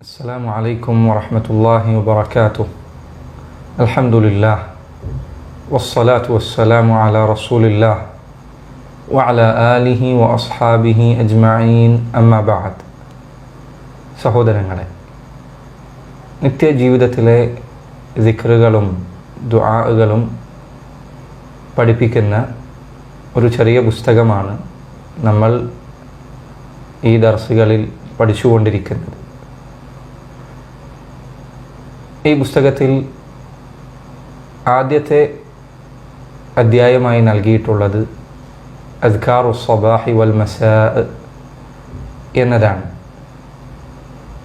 السلام عليكم ورحمة الله وبركاته الحمد لله والصلاة والسلام على رسول الله وعلى آله وأصحابه أجمعين أما بعد സഹോദരങ്ങളെ നിത്യജീവിതത്തിലെ ദിക്റുകളും ദുആകളും പഠിപ്പിക്കുന്ന ഒരു ചെറിയ പുസ്തകമാണ് നമ്മൾ ഈ ദർസുകളിൽ പഠിച്ചുകൊണ്ടിരിക്കുന്നത് ഈ പുസ്തകത്തിൽ ആദ്യത്തെ അധ്യായമായി നൽകിയിട്ടുള്ളത് അദ്കാറു സബാഹി വൽ മസാ എന്നതാണ്.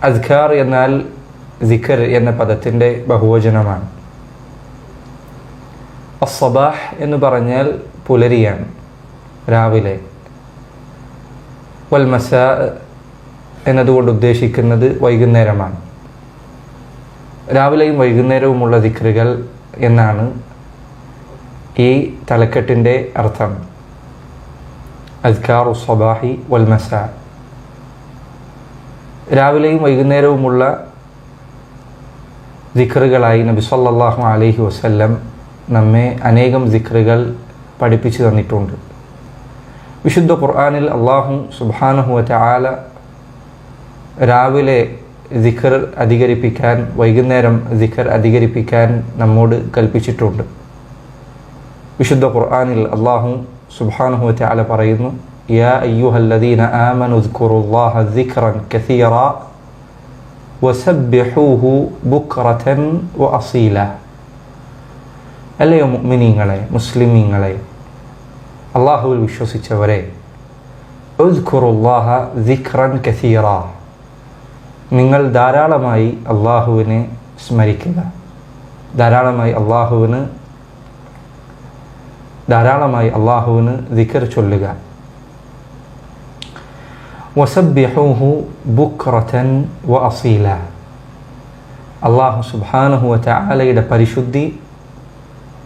അസ്കാർ എന്നാൽ ജിഖർ എന്ന പദത്തിന്റെ ബഹുവചനമാണ്. അസബാഹ് എന്ന് പറഞ്ഞാൽ പുലരിയാണ് രാവിലെ. വൽ മസാ എന്നതുകൊണ്ട് ഉദ്ദേശിക്കുന്നത് വൈകുന്നേരമാണ്. രാവിലെയും വൈകുന്നേരവുമുള്ള ദിക്റുകൾ എന്നാണ് ഈ തലക്കെട്ടിന്റെ അർത്ഥം. അസ്കാർ സബാഹി വൽമസ രാവിലെയും വൈകുന്നേരവുമുള്ള ദിക്റുകളായി നബി സല്ലാഹു അലൈഹി വസല്ലം നമ്മെ അനേകം ദിക്റുകൾ പഠിപ്പിച്ചു തന്നിട്ടുണ്ട്. വിശുദ്ധ ഖുർആാനിൽ അള്ളാഹു സുബാനഹു ആല രാവിലെ ദിഖർ അധികരിപ്പിക്കാൻ വൈകുന്നേരം ദിഖർ അധികരിപ്പിക്കാൻ നമ്മോട് കൽപ്പിച്ചിട്ടുണ്ട്. വിശുദ്ധ ഖുർആാനിൽ അള്ളാഹു സുബാനുഹുറ്റ അല പറയുന്നു യാ അയ്യുഹല്ലദീന ആമനുദ്ഖുറുല്ലാഹ ദിഖ്റൻ കസീറ വസബ്യഹൂഹു ബുക്രതൻ വ അസീല അല്ലയോ മുഗ്മിനീങ്ങളെ മുസ്ലിമീങ്ങളെ അള്ളാഹുവിൽ വിശ്വസിച്ചവരെ ഉദ്ഖുറുല്ലാഹ ദിഖ്റൻ കസീറ. നിങ്ങൾ ധാരാളമായി അള്ളാഹുവിനെ സ്മരിക്കുക. ധാരാളമായി അള്ളാഹുവിന് ധാരാളമായി അള്ളാഹുവിന് ദിക്കർ ചൊല്ലുക. വസബ്യഹുഹു ബുക്രതൻ വ അസീല. അള്ളാഹു സുബാനഹു ചാലയുടെ പരിശുദ്ധി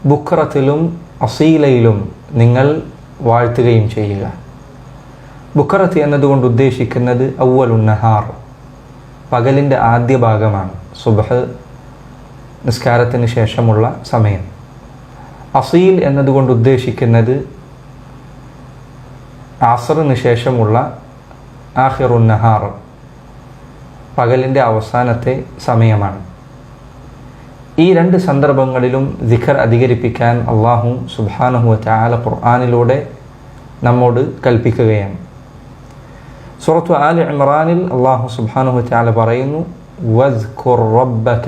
ബുക്രത്തിലും അസീലയിലും നിങ്ങൾ വാഴ്ത്തുകയും ചെയ്യുക. ബുക്കറത്ത് എന്നതുകൊണ്ട് ഉദ്ദേശിക്കുന്നത് ഔവലുന്നഹാർ നഹാർ. പകലിന്റെ ആദ്യ ഭാഗമാണ് സുബഹ് നിസ്കാരത്തിന് ശേഷമുള്ള സമയം. അസീൽ എന്നതുകൊണ്ട് ഉദ്ദേശിക്കുന്നത് ആസറിന് ശേഷമുള്ള ആഹിറുൻ നഹാർ പകലിന്റെ അവസാനത്തെ സമയമാണ്. ഈ രണ്ട് സന്ദർഭങ്ങളിലും ദിഖർ അധികരിപ്പിക്കാൻ അള്ളാഹു സുബാനഹു ചാല ഖുർആാനിലൂടെ നമ്മോട് കൽപ്പിക്കുകയാണ്. സുറത്തു ആൽ ഇമ്രാനിൽ അള്ളാഹു സുബാനഹു ചാല പറയുന്നു വസ്ഖുർ റബ്ബക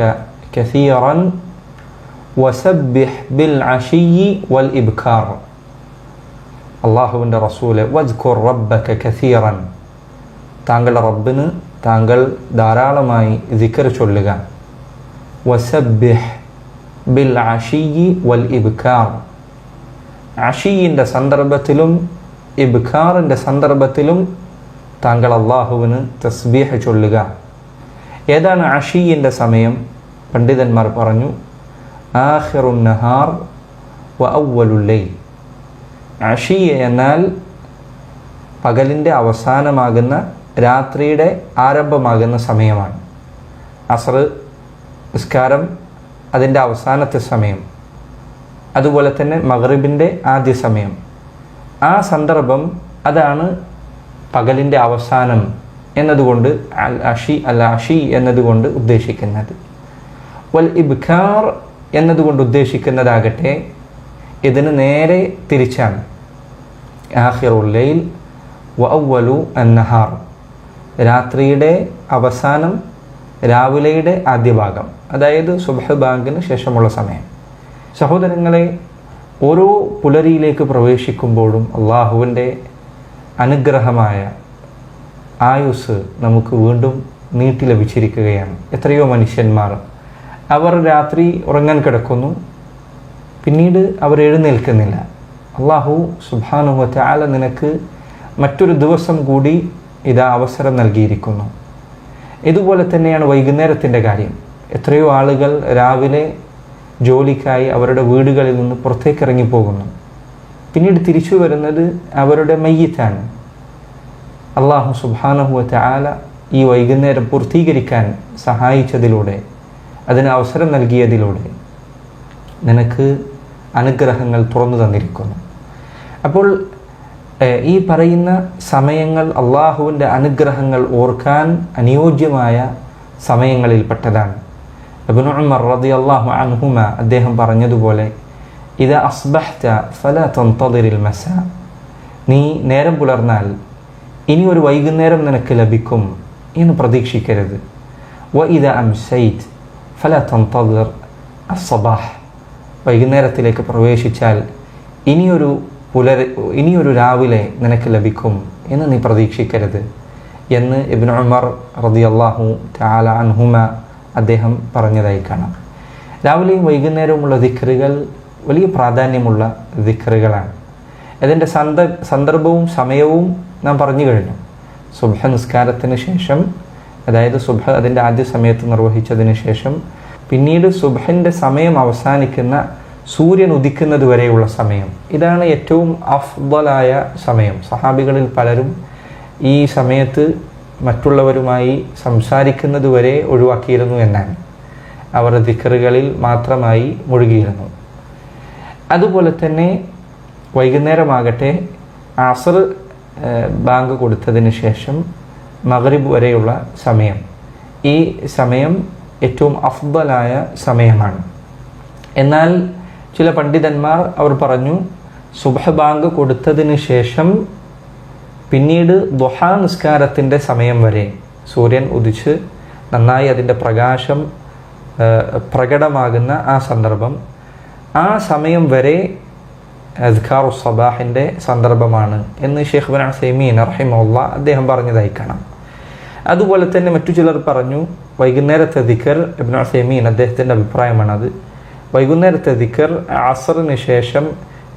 കസീറൻ വസബ്ബിഹ് ബിൽ അഷിയി വൽ ഇബ്ഖാർ അള്ളാഹുവിന്റെ റസൂൽ വസ്ഖുർ റബ്ബക കസീറൻ താങ്കളുടെ റബ്ബിന് താങ്കൾ ധാരാളമായി ദിക്കർ ചൊല്ലുക. വസബ്ബിഹ് ബിൽ അഷിയി വൽ ഇബ്ഖാർ അഷിയിന്റെ സന്ദർഭത്തിലും ഇബ്ഖാറിന്റെ സന്ദർഭത്തിലും താങ്കൾ അള്ളാഹുവിന് തസ്ബീഹ ചൊല്ലുക. ഏതാണ് അഷീയിന്റെ സമയം? പണ്ഡിതന്മാർ പറഞ്ഞു ആഹിറു നഹാർ വ ഔവലുല്ലൈ അഷീ എന്നാൽ പകലിന്റെ അവസാനമാകുന്ന രാത്രിയുടെ ആരംഭമാകുന്ന സമയമാണ്. അസർ നിസ്കാരം അതിന്റെ അവസാനത്തെ സമയം. അതുപോലെ തന്നെ മഗ്രിബിന്റെ ആദ്യ സമയം. ആ സന്ദർഭം അതാണ് പകലിന്റെ അവസാനം എന്നതുകൊണ്ട് അൽ അഷി അൽ അഷി എന്നതുകൊണ്ട് ഉദ്ദേശിക്കുന്നത്. വൽ ഇബ്ഖാർ എന്നതുകൊണ്ട് ഉദ്ദേശിക്കുന്നതാകട്ടെ ഇതിന് നേരെ തിരിച്ചാണ്. ആഹിറുല്ലയിൽ വലു അന്നഹാർ. രാത്രിയുടെ അവസാനം രാവിലെയുടെ ആദ്യ ഭാഗം. അതായത് സുബഹ് ബാങ്കിന് ശേഷമുള്ള സമയം. സഹോദരങ്ങളെ ഓരോ പുലരിയിലേക്ക് പ്രവേശിക്കുമ്പോഴും അള്ളാഹുവിന്റെ അനുഗ്രഹമായ ആയുസ് നമുക്ക് വീണ്ടും നീട്ടി ലഭിച്ചിരിക്കുകയാണ്. എത്രയോ മനുഷ്യന്മാർ. അവർ രാത്രി ഉറങ്ങാൻ കിടക്കുന്നു. പിന്നീട് അവർ എഴുന്നേൽക്കുന്നില്ല. അള്ളാഹു സുബാനുഹത്ത ആല നിനക്ക് മറ്റൊരു ദിവസം കൂടി ഇതാ അവസരം നൽകിയിരിക്കുന്നു. ഇതുപോലെ തന്നെയാണ് വൈകുന്നേരത്തിന്റെ കാര്യം. എത്രയോ ആളുകൾ രാവിലെ ജോലിക്കായി അവരുടെ വീടുകളിൽ നിന്ന് പുറത്തേക്ക് ഇറങ്ങിപ്പോകുന്നു. പിന്നീട് തിരിച്ചു വരുന്നത് അവരുടെ മയ്യത്താണ്. അള്ളാഹു സുബാനഹുവത്തെ ആല ഈ വൈകുന്നേരം പൂർത്തീകരിക്കാൻ സഹായിച്ചതിലൂടെ അതിന് അവസരം നൽകിയതിലൂടെ നിനക്ക് അനുഗ്രഹങ്ങൾ തുറന്നു തന്നിരിക്കുന്നു. അപ്പോൾ ഈ പറയുന്ന സമയങ്ങൾ അള്ളാഹുവിന്റെ അനുഗ്രഹങ്ങൾ ഓർക്കാൻ അനുയോജ്യമായ സമയങ്ങളിൽപ്പെട്ടതാണ്. ഇബ്നു ഉമർ അള്ളാഹു അൻഹുമ അദ്ദേഹം പറഞ്ഞതുപോലെ ഇത് അസ്ബഹ്ത ഫല തൊന്തതിരിൽ മസ. നീ നേരം പുലർന്നാൽ ഇനി ഒരു വൈകുന്നേരം നിനക്ക് ലഭിക്കും എന്ന് പ്രതീക്ഷിക്കരുത്. വ ഇത് അംസൈറ്റ് ഫല തൊന്തതിർ അസ്ബാഹ് വൈകുന്നേരത്തിലേക്ക് പ്രവേശിച്ചാൽ ഇനിയൊരു പുലർ ഇനിയൊരു രാവിലെ നിനക്ക് ലഭിക്കും എന്ന് നീ പ്രതീക്ഷിക്കരുത്. എന്ന് ഇബിൻ ഉമർ റതി അള്ളാഹു തആല അൻഹുമ അദ്ദേഹം പറഞ്ഞതായി കാണാം. രാവിലെയും വൈകുന്നേരവുമുള്ള ദിക്റുകൾ വലിയ പ്രാധാന്യമുള്ള ദിക്റുകളാണ്. അതിന്റെ സന്ദ സന്ദർഭവും സമയവും നാം പറഞ്ഞു കഴിഞ്ഞു. സുബഹ നിസ്കാരത്തിന് ശേഷം അതായത് സുബഹ അതിന്റെ ആദ്യ സമയത്ത് നിർവഹിച്ചതിന് ശേഷം പിന്നീട് സുബഹിന്റെ സമയം അവസാനിക്കുന്ന സൂര്യൻ ഉദിക്കുന്നത് വരെയുള്ള സമയം. ഇതാണ് ഏറ്റവും അഫ്ദലായ സമയം. സഹാബികളിൽ പലരും ഈ സമയത്ത് മറ്റുള്ളവരുമായി സംസാരിക്കുന്നത് വരെ ഒഴിവാക്കിയിരുന്നു എന്നാണ്. അവർ ദിക്കറുകളിൽ മാത്രമായി മുഴുകിയിരുന്നു. അതുപോലെ തന്നെ വൈകുന്നേരമാകട്ടെ അസർ ബാങ്ക് കൊടുത്തതിന് ശേഷം മഗ്രിബ് വരെയുള്ള സമയം. ഈ സമയം ഏറ്റവും അഫ്ബലായ സമയമാണ്. എന്നാൽ ചില പണ്ഡിതന്മാർ അവർ പറഞ്ഞു സുബഹ ബാങ്ക് കൊടുത്തതിന് ശേഷം പിന്നീട് ദുഹാ നിസ്കാരത്തിന്റെ സമയം വരെ സൂര്യൻ ഉദിച്ച് നന്നായി അതിന്റെ പ്രകാശം പ്രകടമാകുന്ന ആ സന്ദർഭം ആ സമയം വരെ അദ്ഖാറു സബാഹിന്റെ സന്ദർഭമാണ് എന്ന് ഷെയ്ഖ് ബിൻ സെമീൻ റഹിമുള്ള അദ്ദേഹം പറഞ്ഞതായി കാണാം. അതുപോലെ തന്നെ മറ്റു ചിലർ പറഞ്ഞു വൈകുന്നേരത്തെ ദിക്കർ ഇബ്നു സെമീൻ അദ്ദേഹത്തിന്റെ അഭിപ്രായമാണത്. വൈകുന്നേരത്തെ ദിക്കർ അസറിന് ശേഷം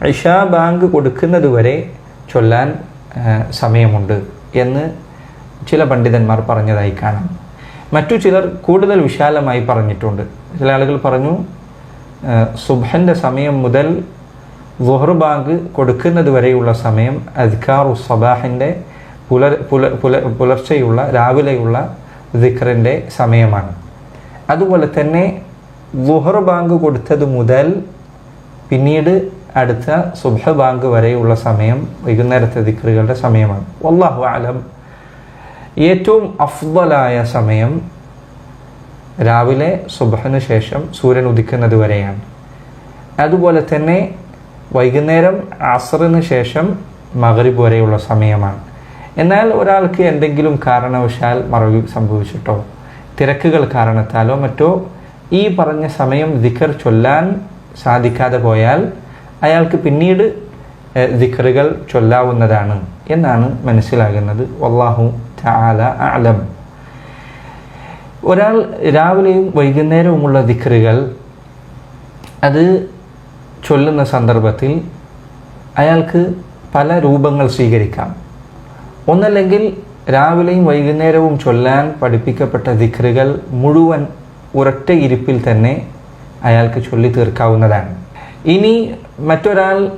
ഇഷാ ബാങ്ക് കൊടുക്കുന്നത് വരെ ചൊല്ലാൻ സമയമുണ്ട് എന്ന് ചില പണ്ഡിതന്മാർ പറഞ്ഞതായി കാണാം. മറ്റു ചിലർ കൂടുതൽ വിശാലമായി പറഞ്ഞിട്ടുണ്ട്. ചില ആളുകൾ പറഞ്ഞു സുബഹന്റെ സമയം മുതൽ വുഹർ ബാങ്ക് കൊടുക്കുന്നത് വരെയുള്ള സമയം അദ്കാറു സബാഹിന്റെ പുലർ പുല പുല പുലർച്ചെയുള്ള രാവിലെയുള്ള ദിഖറിന്റെ സമയമാണ്. അതുപോലെ തന്നെ വുഹർ ബാങ്ക് കൊടുത്തത് മുതൽ പിന്നീട് അടുത്ത സുബഹ ബാങ്ക് വരെയുള്ള സമയം വൈകുന്നേരത്തെ ദിക്റുകളുടെ സമയമാണ്. വല്ലാഹു ആലം ഏറ്റവും അഫ്ദലായ സമയം രാവിലെ സുബഹന് ശേഷം സൂര്യൻ ഉദിക്കുന്നത് വരെയാണ്. അതുപോലെ തന്നെ വൈകുന്നേരം അസറിന് ശേഷം മഗ്രിബ് വരെയുള്ള സമയമാണ്. എന്നാൽ ഒരാൾക്ക് എന്തെങ്കിലും കാരണവശാൽ മറവി സംഭവിച്ചിട്ടോ തിരക്കുകൾ കാരണത്താലോ മറ്റോ ഈ പറഞ്ഞ സമയം ദിക്കർ ചൊല്ലാൻ സാധിക്കാതെ പോയാൽ അയാൾക്ക് പിന്നീട് ദിക്കറുകൾ ചൊല്ലാവുന്നതാണ് എന്നാണ് മനസ്സിലാകുന്നത്. വല്ലാഹു തആല അലം ഒരാൾ രാവിലെയും വൈകുന്നേരവുമുള്ള ദിക്കറുകൾ അത് ചൊല്ലുന്ന സന്ദർഭത്തിൽ അയാൾക്ക് പല രൂപങ്ങൾ സ്വീകരിക്കാം. ഒന്നല്ലെങ്കിൽ രാവിലെയും വൈകുന്നേരവും ചൊല്ലാൻ പഠിപ്പിക്കപ്പെട്ട ദിക്റുകൾ മുഴുവൻ ഒരൊറ്റ ഇരിപ്പിൽ തന്നെ അയാൾക്ക് ചൊല്ലി തീർക്കാവുന്നതാണ്. ഇനി മറ്റൊരാൾ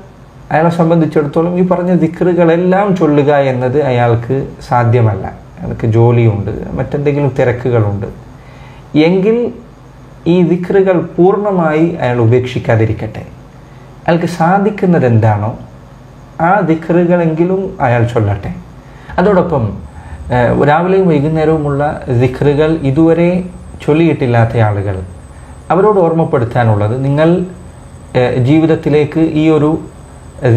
അയാളെ സംബന്ധിച്ചിടത്തോളം ഈ പറഞ്ഞ ദിക്കറുകളെല്ലാം ചൊല്ലുക എന്നത് അയാൾക്ക് സാധ്യമല്ല. അയാൾക്ക് ജോലിയുണ്ട് മറ്റെന്തെങ്കിലും തിരക്കുകളുണ്ട്. എങ്കിൽ ഈ ദിക്റുകൾ പൂർണമായി അയാൾ ഉപേക്ഷിക്കാതിരിക്കട്ടെ. അയാൾക്ക് സാധിക്കുന്നത് എന്താണോ ആ ദിക്റുകളെങ്കിലും അയാൾ ചൊല്ലട്ടെ. അതോടൊപ്പം രാവിലെയും വൈകുന്നേരവുമുള്ള ദിക്റുകൾ ഇതുവരെ ചൊല്ലിയിട്ടില്ലാത്ത ആളുകൾ അവരോട് ഓർമ്മപ്പെടുത്താനുള്ളത് നിങ്ങൾ ജീവിതത്തിലേക്ക് ഈ ഒരു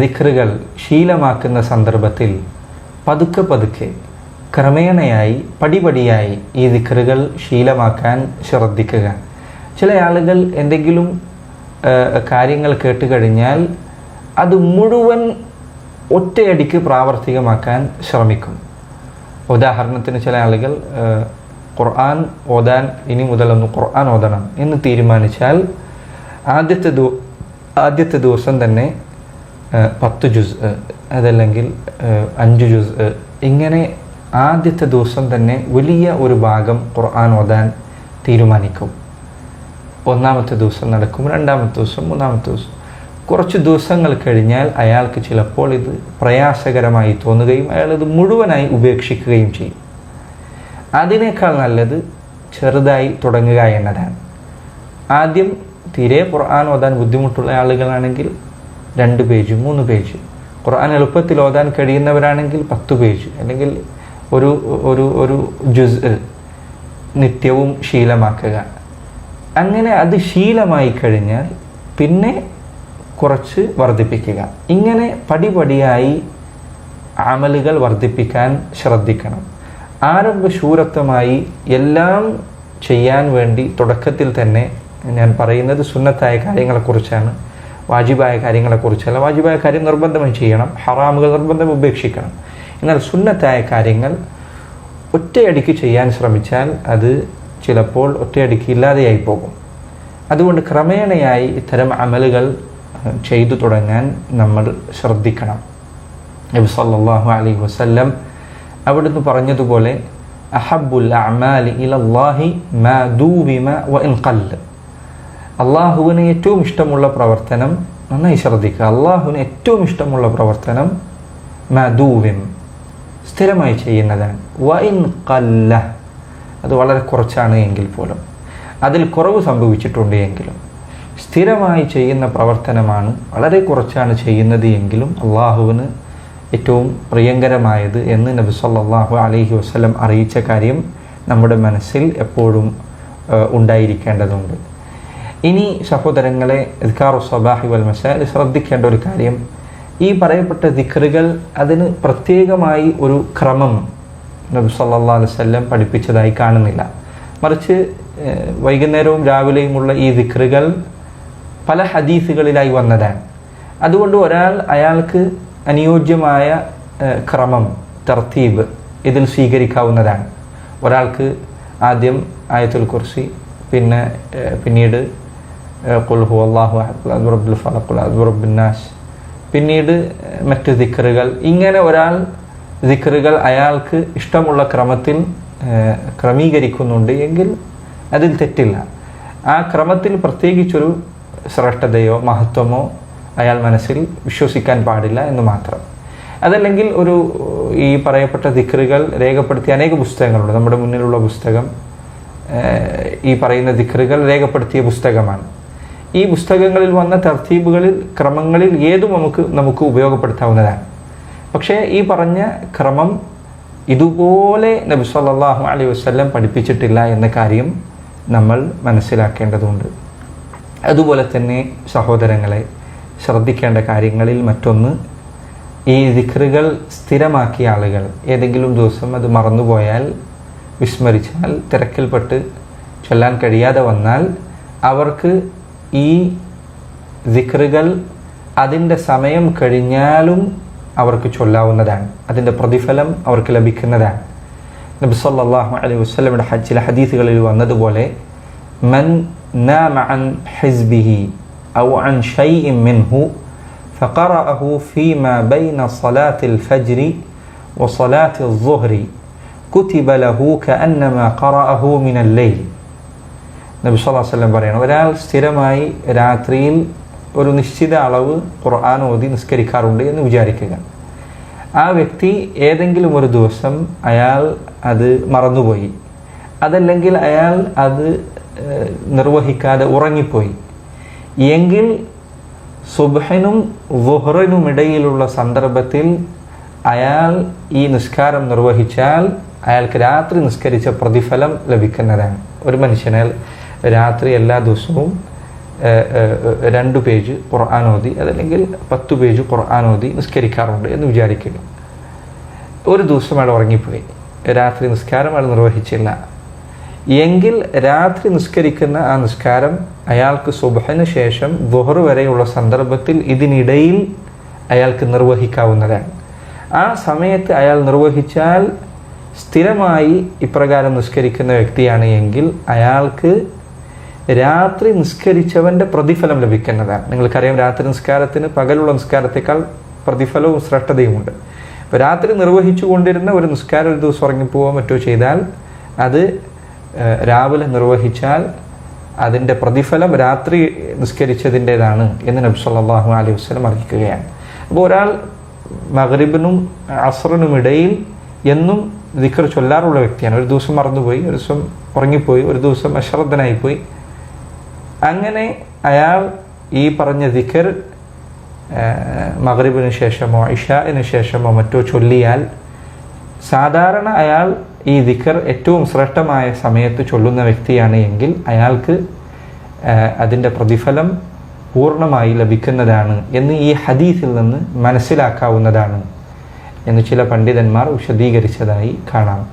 ദിക്റുകൾ ശീലമാക്കുന്ന സന്ദർഭത്തിൽ പതുക്കെ പതുക്കെ ക്രമേണയായി പടിപടിയായി ഈ ദിക്കറുകൾ ശീലമാക്കാൻ ശ്രദ്ധിക്കുക. ചില ആളുകൾ എന്തെങ്കിലും കാര്യങ്ങൾ കേട്ട് കഴിഞ്ഞാൽ അത് മുഴുവൻ ഒറ്റയടിക്ക് പ്രാവർത്തികമാക്കാൻ ശ്രമിക്കും. ഉദാഹരണത്തിന് ചില ആളുകൾ ഖുർആൻ ഓതാൻ ഇനി മുതലൊന്ന് ഖുർആൻ ഓതണം എന്ന് തീരുമാനിച്ചാൽ ആദ്യത്തെ ദു ആദ്യത്തെ ദിവസം തന്നെ പത്ത് ജുസ് അതല്ലെങ്കിൽ അഞ്ച് ജുസ് ഇങ്ങനെ ആദ്യത്തെ ദിവസം തന്നെ വലിയ ഒരു ഭാഗം ഖുർആൻ ഓതാൻ തീരുമാനിക്കും. ഒന്നാമത്തെ ദിവസം നടക്കും രണ്ടാമത്തെ ദിവസം മൂന്നാമത്തെ ദിവസം. കുറച്ച് ദിവസങ്ങൾ കഴിഞ്ഞാൽ അയാൾക്ക് ചിലപ്പോൾ ഇത് പ്രയാസകരമായി തോന്നുകയും അയാൾ ഇത് മുഴുവനായി ഉപേക്ഷിക്കുകയും ചെയ്യും. അതിനേക്കാൾ നല്ലത് ചെറുതായി തുടങ്ങുക എന്നതാണ്. ആദ്യം തീരെ ഖുർആൻ ഓതാൻ ബുദ്ധിമുട്ടുള്ള ആളുകളാണെങ്കിൽ രണ്ട് പേജ് മൂന്ന് പേജ്. ഖുർആൻ എളുപ്പത്തിൽ ഓതാൻ കഴിയുന്നവരാണെങ്കിൽ പത്ത് പേജ് അല്ലെങ്കിൽ ഒരു ഒരു ഒരു ജുസ് നിത്യവും ശീലമാക്കുക. അങ്ങനെ അത് ശീലമായി കഴിഞ്ഞാൽ പിന്നെ കുറച്ച് വർദ്ധിപ്പിക്കുക. ഇങ്ങനെ പടിപടിയായി അമലുകൾ വർദ്ധിപ്പിക്കാൻ ശ്രദ്ധിക്കണം. ആരംഭ ആരംഭശൂരത്വമായി എല്ലാം ചെയ്യാൻ വേണ്ടി തുടക്കത്തിൽ തന്നെ ഞാൻ പറയുന്നത് സുന്നത്തായ കാര്യങ്ങളെക്കുറിച്ചാണ് വാജിബായ കാര്യങ്ങളെക്കുറിച്ചല്ല. വാജിബായ കാര്യം നിർബന്ധമായി ചെയ്യണം. ഹറാമുകൾ നിർബന്ധം ഉപേക്ഷിക്കണം. എന്നാൽ സുന്നത്തായ കാര്യങ്ങൾ ഒറ്റയടിക്ക് ചെയ്യാൻ ശ്രമിച്ചാൽ അത് ചിലപ്പോൾ ഒറ്റയടിക്ക് ഇല്ലാതെയായി പോകും. അതുകൊണ്ട് ക്രമേണയായി ഇത്തരം അമലുകൾ ചെയ്തു തുടങ്ങാൻ നമ്മൾ ശ്രദ്ധിക്കണം. നബി സല്ലല്ലാഹു അലൈഹി വസല്ലം അവിടുന്ന് പറഞ്ഞതുപോലെ അഹബുൽ അഅമാലി ഇലല്ലാഹി മാ ദൂബിമ വ ഇൻ ഖല്ല അള്ളാഹുവിന് ഏറ്റവും ഇഷ്ടമുള്ള പ്രവർത്തനം നന്നായി ശ്രദ്ധിക്കുക. അള്ളാഹുവിന് ഏറ്റവും ഇഷ്ടമുള്ള പ്രവർത്തനം മദൂവിം സ്ഥിരമായി ചെയ്യുന്നതാണ് വ ഇൻ ഖല്ല. അത് വളരെ കുറച്ചാണ് എങ്കിൽ പോലും. അതിൽ കുറവ് സംഭവിച്ചിട്ടുണ്ട് എങ്കിലും. സ്ഥിരമായി ചെയ്യുന്ന പ്രവർത്തനമാണ് വളരെ കുറച്ചാണ് ചെയ്യുന്നത് എങ്കിലും അള്ളാഹുവിന് ഏറ്റവും പ്രിയങ്കരമായത് എന്ന് നബി സല്ലാഹു അലഹി വസ്ലം അറിയിച്ച കാര്യം നമ്മുടെ മനസ്സിൽ എപ്പോഴും ഉണ്ടായിരിക്കേണ്ടതുണ്ട്. ഇനി സഹോദരങ്ങളെ ഇദ്കാറു സബാഹി വൽ മസാൽ ശ്രദ്ധിക്കേണ്ട ഒരു കാര്യം ഈ പറയപ്പെട്ട ദിക്റുകൾ അതിന് പ്രത്യേകമായി ഒരു ക്രമം നബി സല്ലാ അലൈഹി വസല്ലം പഠിപ്പിച്ചതായി കാണുന്നില്ല. മറിച്ച് വൈകുന്നേരവും രാവിലെയുമുള്ള ഈ ദിക്റുകൾ പല ഹദീസുകളിലായി വന്നതാണ്. അതുകൊണ്ട് ഒരാൾ അയാൾക്ക് അനുയോജ്യമായ ക്രമം തർത്തീബ് ഇതിൽ സ്വീകരിക്കാവുന്നതാണ്. ഒരാൾക്ക് ആദ്യം ആയത്തുൽ കുർസി പിന്നെ പിന്നീട് ഏഹ്, ഖുൽ ഹു അള്ളാഹു റബ്ബുൽ ഫലഖുൽ റബ്ബുൻ നാസ് പിന്നീട് മറ്റ് ദിക്കറുകൾ. ഇങ്ങനെ ഒരാൾ ദിക്കറുകൾ അയാൾക്ക് ഇഷ്ടമുള്ള ക്രമത്തിൽ ക്രമീകരിക്കുന്നുണ്ട് എങ്കിൽ അതിൽ തെറ്റില്ല. ആ ക്രമത്തിൽ പ്രത്യേകിച്ചൊരു ശ്രേഷ്ഠതയോ മഹത്വമോ അയാൾ മനസ്സിൽ വിശ്വസിക്കാൻ പാടില്ല എന്ന് മാത്രം. അതല്ലെങ്കിൽ ഒരു ഈ പറയപ്പെട്ട ദിക്കറുകൾ രേഖപ്പെടുത്തിയ അനേക പുസ്തകങ്ങളുണ്ട്. നമ്മുടെ മുന്നിലുള്ള പുസ്തകം ഈ പറയുന്ന ദിക്കറുകൾ രേഖപ്പെടുത്തിയ പുസ്തകമാണ്. ഈ പുസ്തകങ്ങളിൽ വന്ന തർത്തീബുകളിൽ ക്രമങ്ങളിൽ ഏതും നമുക്ക് നമുക്ക് ഉപയോഗപ്പെടുത്താവുന്നതാണ്. പക്ഷേ ഈ പറഞ്ഞ ക്രമം ഇതുപോലെ നബി സല്ലാഹു അലൈ വസല്ലം പഠിപ്പിച്ചിട്ടില്ല എന്ന കാര്യം നമ്മൾ മനസ്സിലാക്കേണ്ടതുണ്ട്. അതുപോലെ തന്നെ സഹോദരങ്ങളെ ശ്രദ്ധിക്കേണ്ട കാര്യങ്ങളിൽ മറ്റൊന്ന് ഈ ദിക്റുകൾ സ്ഥിരമാക്കിയ ആളുകൾ ഏതെങ്കിലും ദിവസം അത് മറന്നുപോയാൽ വിസ്മരിച്ചാൽ തിരക്കിൽപ്പെട്ട് ചൊല്ലാൻ കഴിയാതെ വന്നാൽ അവർക്ക് ഈ ദിക്റുകൾ അതിൻ്റെ സമയം കഴിഞ്ഞാലും അവർക്ക് ചൊല്ലാവുന്നതാണ് അതിൻ്റെ പ്രതിഫലം അവർക്ക് ലഭിക്കുന്നതാണ് നബി സല്ലല്ലാഹു അലൈഹി വസല്ലമയുടെ ഹജ്ജ് ചില ഹദീസുകളിൽ വന്നതുപോലെ മൻ നാമ അൻ ഹിസ്ബിഹി ഔ അൻ ഷൈഇൻ മിൻഹു فقرأه فيما بين صلاة الفجر وصلاة الظهر كتب له كأنما قرأه من الليل നബി സല്ലല്ലാഹു അലൈഹി വസല്ലം പറയണം ഒരാൾ സ്ഥിരമായി രാത്രിയിൽ ഒരു നിശ്ചിത അളവ് ഖുർആൻ ഓതി നിസ്കരിക്കാറുണ്ട് എന്ന് വിചാരിക്കുക. ആ വ്യക്തി ഏതെങ്കിലും ഒരു ദിവസം അയാൾ അത് മറന്നുപോയി. അതല്ലെങ്കിൽ അയാൾ അത് നിർവഹിക്കാതെ ഉറങ്ങിപ്പോയി. എങ്കിൽ സുബ്ഹിനും വുഹറിനും ഇടയിലുള്ള സന്ദർഭത്തിൽ അയാൾ ഈ നിസ്കാരം നിർവഹിച്ചാൽ അയാൾക്ക് രാത്രി നിസ്കരിച്ച പ്രതിഫലം ലഭിക്കുന്നതാണ്. ഒരു മനുഷ്യനാൽ രാത്രി എല്ലാ ദിവസവും രണ്ടു പേജ് ഖുർആൻ ഓതി അതല്ലെങ്കിൽ പത്ത് പേജ് ഖുർആൻ ഓതി നിസ്കരിക്കാറുണ്ട് എന്ന് വിചാരിക്കുന്നു. ഒരു ദിവസം അയാൾ ഉറങ്ങിപ്പോയി. രാത്രി നിസ്കാരം അയാൾ നിർവഹിച്ചില്ല. എങ്കിൽ രാത്രി നിസ്കരിക്കുന്ന ആ നിസ്കാരം അയാൾക്ക് സുബഹന് ശേഷം ദുഹർ വരെയുള്ള സന്ദർഭത്തിൽ ഇതിനിടയിൽ അയാൾക്ക് നിർവഹിക്കാവുന്നതാണ്. ആ സമയത്ത് അയാൾ നിർവഹിച്ചാൽ സ്ഥിരമായി ഇപ്രകാരം നിസ്കരിക്കുന്ന വ്യക്തിയാണ് എങ്കിൽ അയാൾക്ക് രാത്രി നിസ്കരിച്ചവന്റെ പ്രതിഫലം ലഭിക്കുന്നതാണ്. നിങ്ങൾക്കറിയാം രാത്രി നിസ്കാരത്തിന് പകലുള്ള നിസ്കാരത്തേക്കാൾ പ്രതിഫലവും ശ്രേഷ്ഠതയുമുണ്ട്. അപ്പോൾ രാത്രി നിർവഹിച്ചു കൊണ്ടിരുന്ന ഒരു നിസ്കാരം ഒരു ദിവസം ഉറങ്ങിപ്പോവോ മറ്റോ ചെയ്താൽ അത് രാവിലെ നിർവഹിച്ചാൽ അതിന്റെ പ്രതിഫലം രാത്രി നിസ്കരിച്ചതിന്റേതാണ് എന്ന് നബി സല്ലല്ലാഹു അലൈഹി വസ്ലം അറിയിക്കുകയാണ്. അപ്പോൾ ഒരാൾ മഗ്രിബിനും അസറിനും ഇടയിൽ എന്നും ദിക്കർ ചൊല്ലാറുള്ള വ്യക്തിയാണ്. ഒരു ദിവസം മറന്നുപോയി ഒരു ദിവസം ഉറങ്ങിപ്പോയി ഒരു ദിവസം അശ്രദ്ധനായിപ്പോയി. അങ്ങനെ അയാൾ ഈ പറഞ്ഞ ദിക്കർ മകറിബിന് ശേഷമോ ഇഷാന് ശേഷമോ മറ്റോ ചൊല്ലിയാൽ സാധാരണ അയാൾ ഈ ദിക്കർ ഏറ്റവും ശ്രേഷ്ഠമായ സമയത്ത് ചൊല്ലുന്ന വ്യക്തിയാണ് എങ്കിൽ അയാൾക്ക് അതിന്റെ പ്രതിഫലം പൂർണമായി ലഭിക്കുന്നതാണ് എന്ന് ഈ ഹദീസിൽ നിന്ന് മനസ്സിലാക്കാവുന്നതാണ് എന്ന് ചില പണ്ഡിതന്മാർ വിശദീകരിച്ചതായി കാണാം.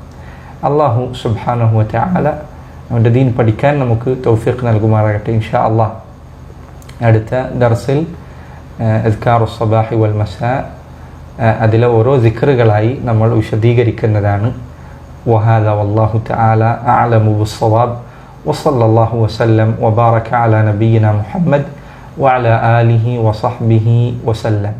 അള്ളാഹു സുബാനഹുവറ്റ ആല അവൻ്റെ ദീൻ പഠിക്കാൻ നമുക്ക് തൗഫീഖ് നൽകുമാറാകട്ടെ ഇൻഷാ അള്ളാഹ് അടുത്ത ദർസിൽ എദ്കാറു സബാഹി വൽ മസാ അതിലെ ഓരോ ദിക്കറുകളായി നമ്മൾ വിശദീകരിക്കുന്നതാണ് وهذا والله تعالى أعلم بالصواب وصلى الله وسلم وبارك على نبينا محمد وعلى آله وصحبه وسلم